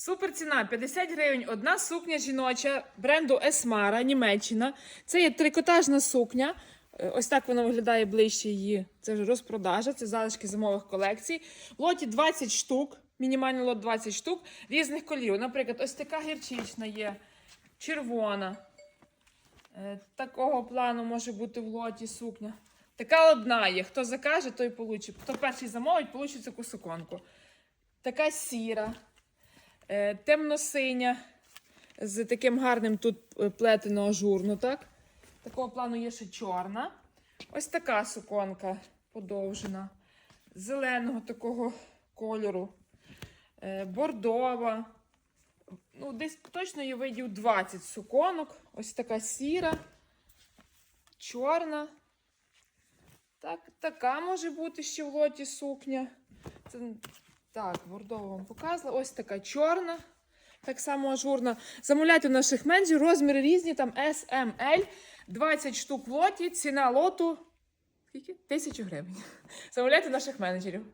Супер ціна 50 гривень. Одна сукня жіноча бренду Есмара, Німеччина. Це є трикотажна сукня. Е, Ось так вона виглядає ближче її. Це вже розпродажа, це залишки зимових колекцій. В лоті 20 штук, мінімальний лот 20 штук різних кольорів. Наприклад, ось така гірчична є, червона. Е, Такого плану може бути в лоті сукня. Така одна є. Хто закаже, той получить. Хто перший замовить, получить таку суконку. Така сіра, темно-синя, з таким гарним тут е, плетено ажурно, так? Такого плану є ще чорна. Ось така суконка подовжена, зеленого такого кольору, е, бордова. Ну, десь точно є видів 20 суконок. Ось така сіра, чорна. Так, така може бути ще в лоті сукня. Це, так, бордову вам показувала. Ось така чорна. Так само ажурна. Замовляйте у наших менеджерів, розміри різні, там S, M, L. 20 штук в лоті, ціна лоту. Скільки? Тисячу гривень. Замовляйте наших менеджерів.